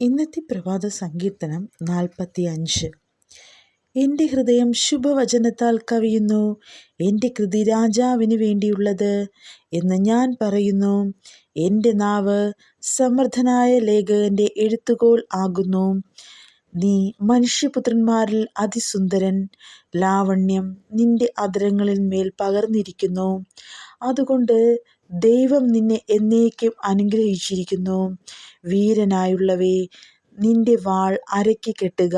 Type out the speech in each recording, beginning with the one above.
ഇന്നത്തെ പ്രഭാത സങ്കീർത്തനം നാൽപ്പത്തി അഞ്ച് എന്റെ ഹൃദയം ശുഭവചനത്താൽ കവിയുന്നു. എന്റെ കൃതി രാജാവിന് വേണ്ടിയുള്ളത് എന്ന് ഞാൻ പറയുന്നു. എന്റെ നാവ് സമർത്ഥനായ ലേഖകന്റെ എഴുത്തുകോൾ ആകുന്നു. നീ മനുഷ്യപുത്രന്മാരിൽ അതിസുന്ദരൻ. ലാവണ്യം നിന്റെ അധരങ്ങളിൽ മേൽ പകർന്നിരിക്കുന്നു. അതുകൊണ്ട് ദൈവം നിന്നെ എന്നേക്കും അനുഗ്രഹിച്ചിരിക്കുന്നു. വീരനായുള്ളവേ നിന്റെ വാൾ അരയ്ക്ക് കെട്ടുക.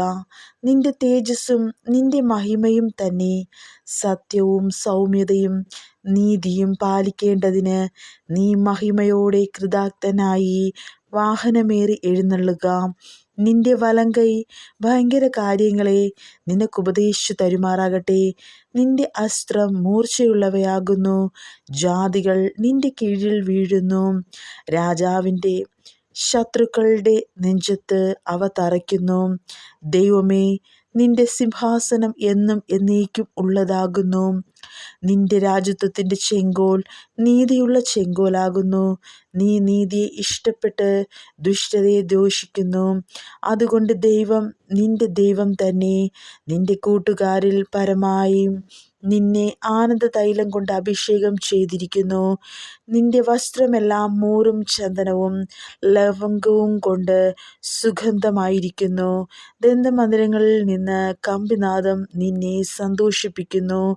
നിന്റെ തേജസ്സും നിന്റെ മഹിമയും തന്നെ. സത്യവും സൗമ്യതയും നീതിയും പാലിക്കേണ്ടതിന് നീ മഹിമയോടെ കൃതാർത്ഥനായി വാഹനമേറി എഴുന്നള്ളുക. നിന്റെ വലങ്കൈ ഭയങ്കര കാര്യങ്ങളെ നിനക്കുപദേശിച്ചു തരുമാറാകട്ടെ. നിന്റെ അസ്ത്രം മൂർച്ചയുള്ളവയാകുന്നു. ജാതികൾ നിന്റെ കീഴിൽ വീഴുന്നു. രാജാവിന്റെ ശത്രുക്കളുടെ നെഞ്ചത്ത് അവ തറയ്ക്കുന്നു. ദൈവമേ നിന്റെ സിംഹാസനം എന്നും എന്നേക്കും ഉള്ളതാകുന്നു. നിന്റെ രാജ്യത്വത്തിന്റെ ചെങ്കോൽ നീതിയുള്ള ചെങ്കോലാകുന്നു. നീ നീതിയെ ഇഷ്ടപ്പെട്ട് ദുഷ്ടതയെ ദോഷിക്കുന്നു അതുകൊണ്ട് ദൈവം നിന്റെ ദൈവം തന്നെ. നിന്റെ കൂട്ടുകാരിൽ പരമായും നിന്നെ ആനന്ദ തൈലം കൊണ്ട് അഭിഷേകം ചെയ്തിരിക്കുന്നു. നിന്റെ വസ്ത്രമെല്ലാം മൂറും ചന്ദനവും ലവംഗവും കൊണ്ട് സുഗന്ധമായിരിക്കുന്നു. ദന്തമന്ദിരങ്ങളിൽ നിന്ന് കമ്പിനാദം നിന്നെ സന്തോഷിപ്പിക്കുന്നു.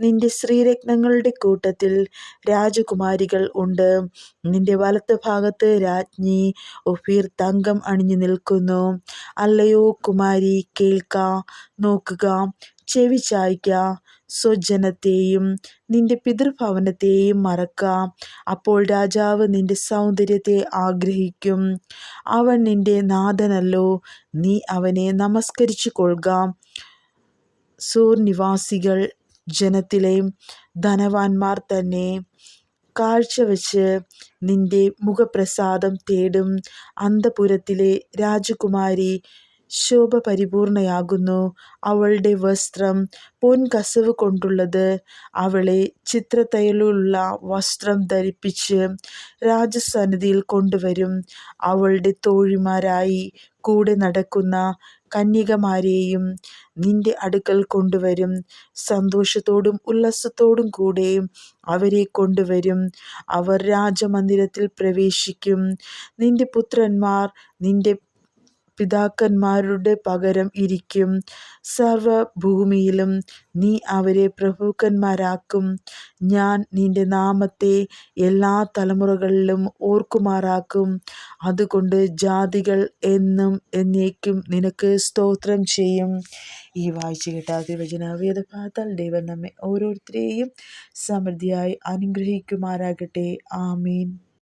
നിന്റെ ശ്രീരത്നങ്ങളുടെ കൂട്ടത്തിൽ രാജകുമാരികൾ ഉണ്ട്. നിന്റെ വലത്ത് ഭാഗത്ത് രാജ്ഞി ഒഫീർ തങ്കം അണിഞ്ഞു നിൽക്കുന്നു. അല്ലയോ കുമാരി കേൾക്ക നോക്കുക ചെവി ചായ്ക്ക. സ്വജനത്തെയും നിന്റെ പിതൃഭവനത്തെയും മറക്കാം. അപ്പോൾ രാജാവ് നിന്റെ സൗന്ദര്യത്തെ ആഗ്രഹിക്കും. അവൻ നിന്റെ നാഥനല്ലോ. നീ അവനെ നമസ്കരിച്ചു കൊള്ളുക സൂർ നിവാസികൾ ജനത്തിലെ ധനവാന്മാർ തന്നെ കാഴ്ചവെച്ച് നിന്റെ മുഖപ്രസാദം തേടും. അന്തപുരത്തിലെ രാജകുമാരി ശോഭപരിപൂർണയാകുന്നു. അവളുടെ വസ്ത്രം പൊൻകസവ് കൊണ്ടുള്ളത്. അവളെ ചിത്രത്തയ്യലുള്ള വസ്ത്രം ധരിപ്പിച്ച് രാജസന്നിധിയിൽ കൊണ്ടുവരും. അവളുടെ തോഴിമാരായി കൂടെ നടക്കുന്ന കന്യകമാരെയും നിന്റെ അടുക്കൽ കൊണ്ടുവരും. സന്തോഷത്തോടും ഉല്ലാസത്തോടും കൂടെ അവരെ കൊണ്ടുവരും. അവർ രാജമന്ദിരത്തിൽ പ്രവേശിക്കും. നിന്റെ പുത്രന്മാർ നിന്റെ പിതാക്കന്മാരുടെ പകരം ഇരിക്കും. സർവഭൂമിയിലും നീ അവരെ പ്രഭുക്കന്മാരാക്കും. ഞാൻ നിന്റെ നാമത്തെ എല്ലാ തലമുറകളിലും ഓർക്കുമാറാക്കും. അതുകൊണ്ട് ജാതികൾ എന്നും എന്നേക്കും നിനക്ക് സ്തോത്രം ചെയ്യും. ഈ വായിച്ചു കേട്ട തിരുവചന വേദഭാഗത്താൽ ദൈവം നമ്മെ ഓരോരുത്തരെയും സമൃദ്ധിയായി അനുഗ്രഹിക്കുമാറാകട്ടെ. ആമീൻ.